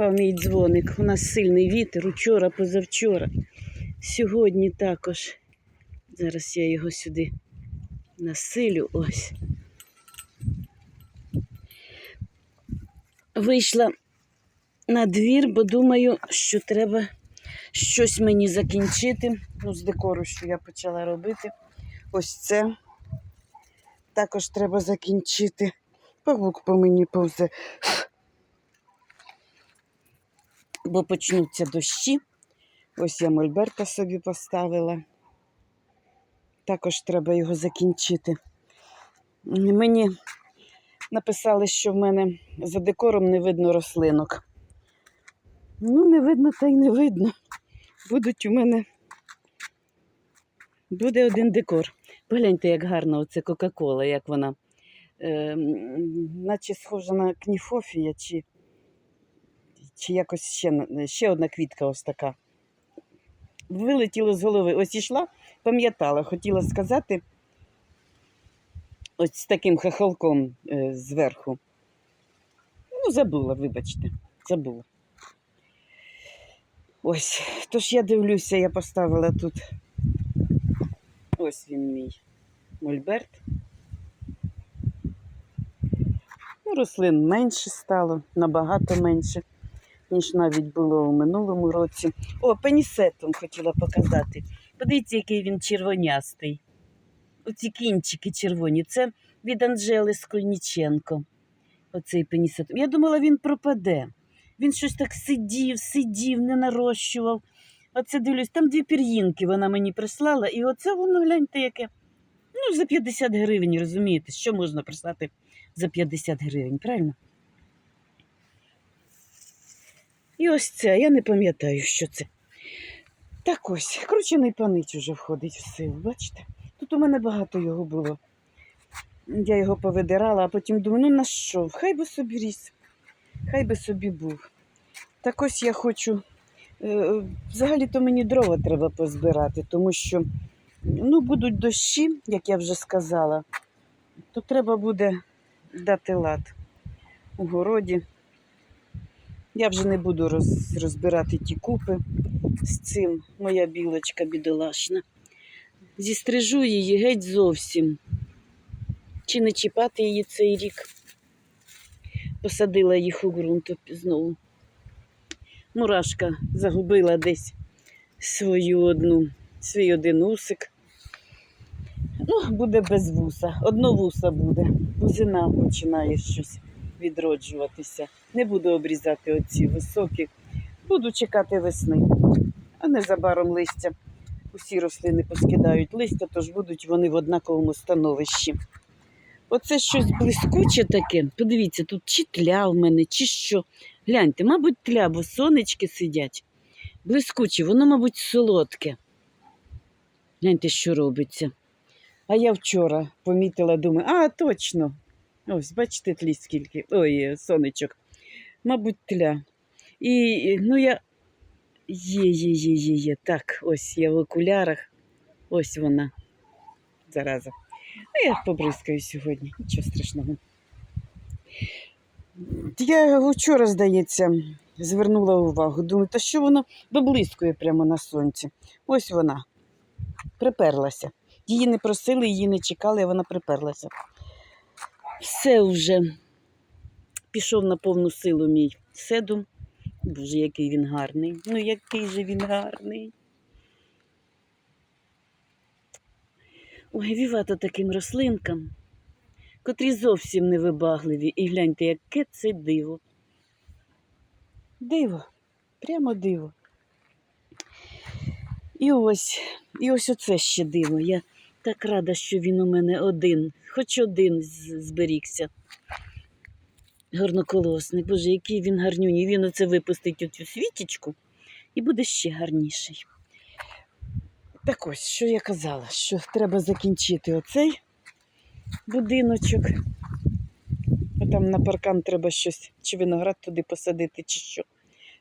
Впав мій дзвоник. У нас сильний вітер учора, позавчора. Сьогодні також. Зараз я його сюди насилю. Ось. Вийшла на двір, бо думаю, що треба щось мені закінчити. Ну, з декору, що я почала робити. Ось це. Також треба закінчити. Павук по мені повзе. Бо почнуться дощі. Ось я мольберта собі поставила. Також треба його закінчити. Мені написали, що в мене за декором не видно рослинок. Ну, не видно, та й не видно. Будуть у мене. Буде один декор. Погляньте, як гарно оце Кока-Кола, як вона. Е, наче схожа на кніфофія, чи, чи якось ще, ще одна квітка ось така. Вилетіло з голови. Ось ішла, пам'ятала, хотіла сказати ось з таким хахалком е, зверху. Ну, забула, вибачте, забула. Ось, тож я дивлюся, я поставила тут. Ось він мій мольберт. Ну, рослин менше стало, набагато менше, ніж навіть було у минулому році. О, пенісетом хотіла показати. Подивіться, який він червонястий. Оці кінчики червоні. Це від Анжели Скольніченко. Оцей пенісетом. Я думала, він пропаде. Він щось так сидів, сидів, не нарощував. Оце дивлюсь, там дві пір'їнки вона мені прислала, і оце воно гляньте яке. Ну, за 50 гривень, розумієте, що можна прислати за 50 гривень, правильно? І ось це, я не пам'ятаю, що це. Так ось, кручений панич уже входить в силу, бачите? Тут у мене багато його було. Я його повидирала, а потім думаю, ну на що? Хай би собі ріс, хай би собі був. Так ось я хочу. е, Взагалі-то мені дрова треба позбирати, тому що ну, будуть дощі, як я вже сказала, то треба буде дати лад у городі. Я вже не буду роз, розбирати ті купи з цим, моя білочка бідолашна. Зістрижу її геть зовсім. Чи не чіпати її цей рік? Посадила їх у ґрунт знову. Мурашка загубила десь свою одну, свій один усик. Ну, буде без вуса. Одно вуса буде. Бузина починає щось відроджуватися. Не буду обрізати оці високі. Буду чекати весни. А незабаром листя. Усі рослини поскидають листя, тож будуть вони в однаковому становищі. Оце щось блискуче таке. Подивіться, тут чи тля в мене, чи що. Гляньте, мабуть, тля, бо сонечки сидять. Блискуче, воно, мабуть, солодке. Гляньте, що робиться. А я вчора помітила, думаю, а, точно. Ось, бачите, тлі скільки. Ой, сонечок. Мабуть, тля. І ну я. Є, є, є, є, є. Так, ось я в окулярах. Ось вона. Зараза. А я побризкаю сьогодні, нічого страшного. Я вчора, здається, звернула увагу. Думаю, та що воно виблискує прямо на сонці. Ось вона приперлася. Її не просили, її не чекали, а вона приперлася. Все вже пішов на повну силу мій седум. Боже, який він гарний. Ну, який же він гарний. Ой, вівато таким рослинкам, котрі зовсім невибагливі. І гляньте, яке це диво. Диво, прямо диво. І ось, і ось оце ще диво. Я так рада, що він у мене один, хоч один зберігся. Горноколосний. Боже, який він гарнюній. Він оце випустить оцю світічку і буде ще гарніший. Так ось, що я казала, що треба закінчити оцей будиночок. А там на паркан треба щось, чи виноград туди посадити, чи що.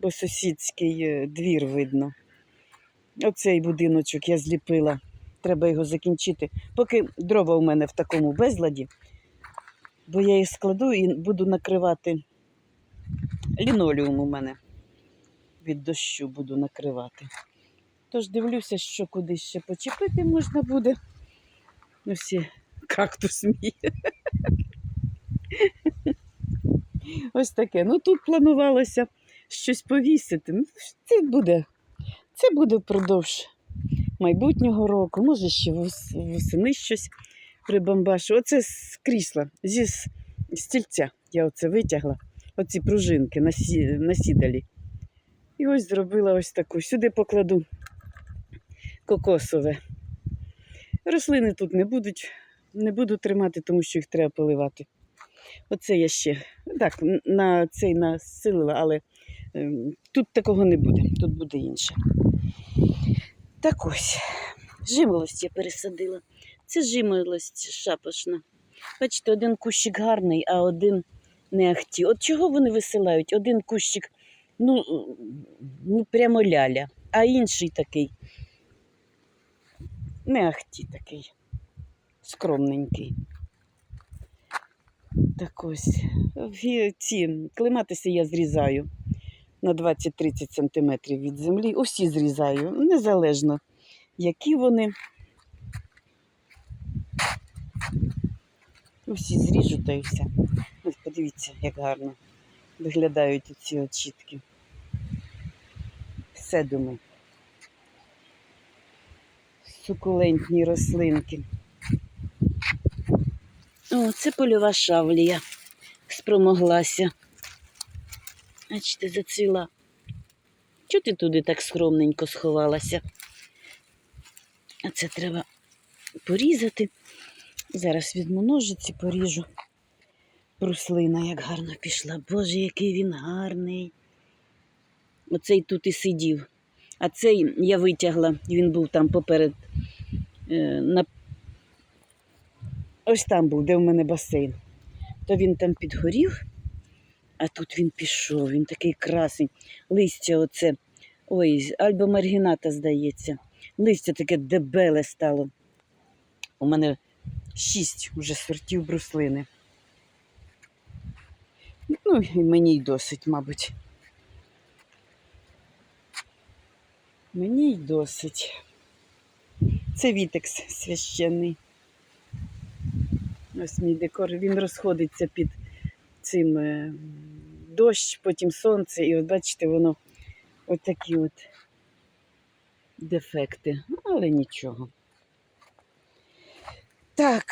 Бо сусідський е, двір видно. Оцей будиночок я зліпила. Треба його закінчити. Поки дрова у мене в такому безладі, бо я їх складу і буду накривати лінолеум у мене від дощу буду накривати. Тож дивлюся, що куди ще почепити можна буде. Ось і кактус мій. Ось таке. Ну тут планувалося щось повісити. Ну, Це буде, це буде впродовж майбутнього року. Може, ще восени щось прибамбашу. Оце з крісла, зі стільця. Я оце витягла. Оці пружинки насі- насідалі. І ось зробила ось таку. Сюди покладу кокосове. Рослини тут не будуть, не буду тримати, тому що їх треба поливати. Оце я ще так, на цей насилила, але ем, тут такого не буде, тут буде інше. Так ось, жимолость я пересадила. Це жимолость шапошна. Бачите, один кущик гарний, а один не ахті. От чого вони висилають? Один кущик, ну, ну прямо ляля, а інший такий. Не ахті такий, скромненький. Так ось. Ці клематиси я зрізаю на 20-30 см від землі. Усі зрізаю, незалежно, які вони. Усі зріжу та й все. Ось подивіться, як гарно виглядають ці очітки. Все думаю. Сукулентні рослинки. О, це польова шавлія. Спромоглася. Бачите, зацвіла. Чого ти туди так скромненько сховалася? А це треба порізати. Зараз візьму ножиці, поріжу. Бруслина як гарно пішла. Боже, який він гарний. Оцей тут і сидів. А цей я витягла, він був там поперед. е, На... Ось там був, де в мене басейн. То він там підгорів, а тут він пішов, він такий красень. Листя оце. Ой, альбо маргіната, здається. Листя таке дебеле стало. У мене шість уже сортів бруслини. Ну, і мені й досить, мабуть. Мені й досить. Це вітекс священний. Ось мій декор, він розходиться під цим е, дощ, потім сонце, і от бачите, воно от такі от дефекти. Ну, Але нічого. Так,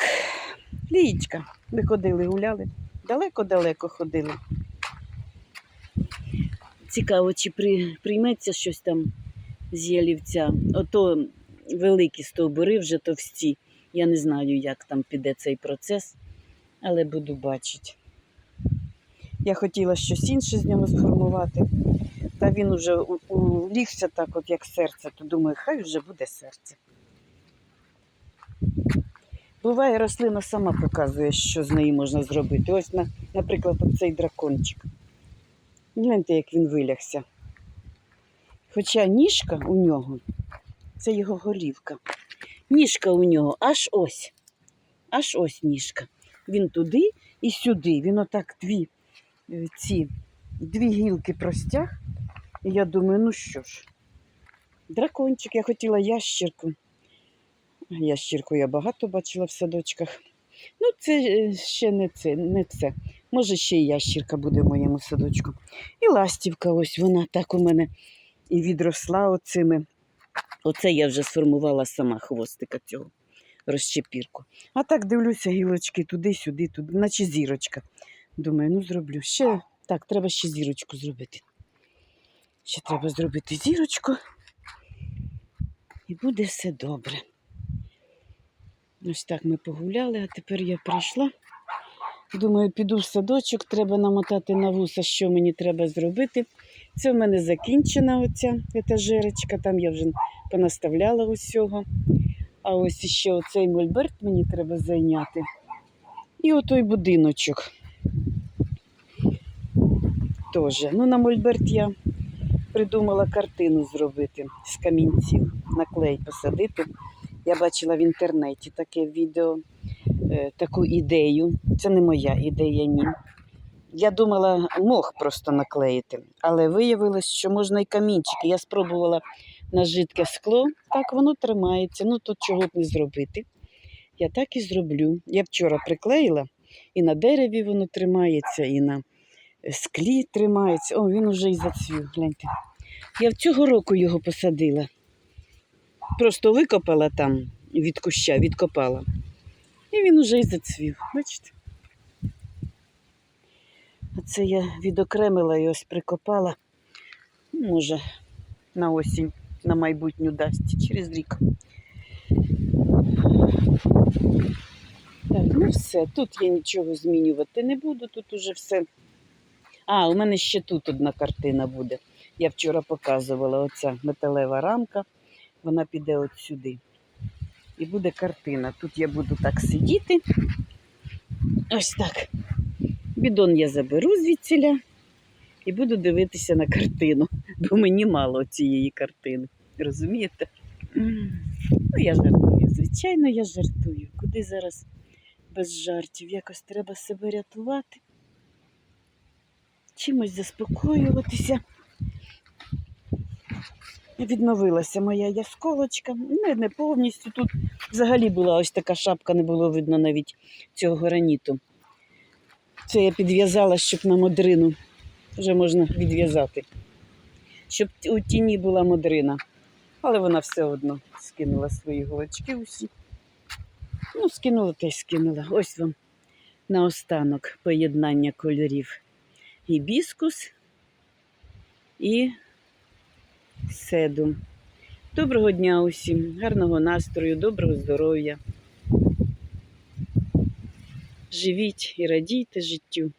Лієчка, ми ходили, гуляли. Далеко-далеко ходили. Цікаво, чи при, прийметься щось там з ялівця. Ото великі стовбури вже товсті. Я не знаю, як там піде цей процес, але буду бачити. Я хотіла щось інше з нього сформувати, та він уже улігся так, от як серце, то думаю, хай вже буде серце. Буває, рослина сама показує, що з неї можна зробити. Ось, на, наприклад, цей дракончик. Гляньте, як він вилягся. Хоча ніжка у нього, це його голівка. Ніжка у нього аж ось. Аж ось ніжка. Він туди і сюди. Він отак дві ці дві гілки простяг. І я думаю, ну що ж, дракончик, я хотіла ящірку. Ящірку я багато бачила в садочках. Ну, це е, ще не це, не це. Може, ще й ящірка буде в моєму садочку. І ластівка, ось вона так у мене і відросла оцими. Оце я вже сформувала сама хвостика цього розчепірку. А так дивлюся гілочки туди-сюди, туди, наче зірочка. Думаю, ну зроблю. Ще так, треба ще зірочку зробити. Ще треба зробити зірочку. І буде все добре. Ось так ми погуляли, а тепер я прийшла. Думаю, піду в садочок, треба намотати на вуса, що мені треба зробити. Це в мене закінчена оця етажерочка, там я вже понаставляла усього. А ось іще оцей мольберт мені треба зайняти. І отой будиночок. Теж. Ну, на мольберт я придумала картину зробити з камінців, на клей посадити. Я бачила в інтернеті таке відео, е, таку ідею. Це не моя ідея, ні. Я думала, мох просто наклеїти, але виявилось, що можна і камінчики. Я спробувала на жидке скло, так воно тримається. Ну тут чого б не зробити. Я так і зроблю. Я вчора приклеїла, і на дереві воно тримається, і на склі тримається. О, він уже і зацвів. Гляньте. Я в цього року його посадила. Просто викопала там від куща, відкопала. І він уже і зацвів. Бачите? Оце я відокремила і ось прикопала. Може, на осінь, на майбутню дасть через рік. Так, ну все, тут я нічого змінювати не буду, тут уже все. А, у мене ще тут одна картина буде. Я вчора показувала оця металева рамка, вона піде от сюди. І буде картина. Тут я буду так сидіти. Ось так. Бідон я заберу звідсіля і буду дивитися на картину, бо мені мало цієї картини. Розумієте? Ну, я жартую. Звичайно, я жартую. Куди зараз без жартів? Якось треба себе рятувати, чимось заспокоюватися. Відновилася моя ясколочка. Ну, не повністю тут взагалі була ось така шапка, не було видно навіть цього граніту. Це я підв'язала, щоб на модрину. Вже можна відв'язати. Щоб у тіні була модрина. Але вона все одно скинула свої голочки усі. Ну, скинула та й скинула. Ось вам наостанок поєднання кольорів. Гібіскус і седум. Доброго дня усім, гарного настрою, доброго здоров'я. Живіть і радійте життю.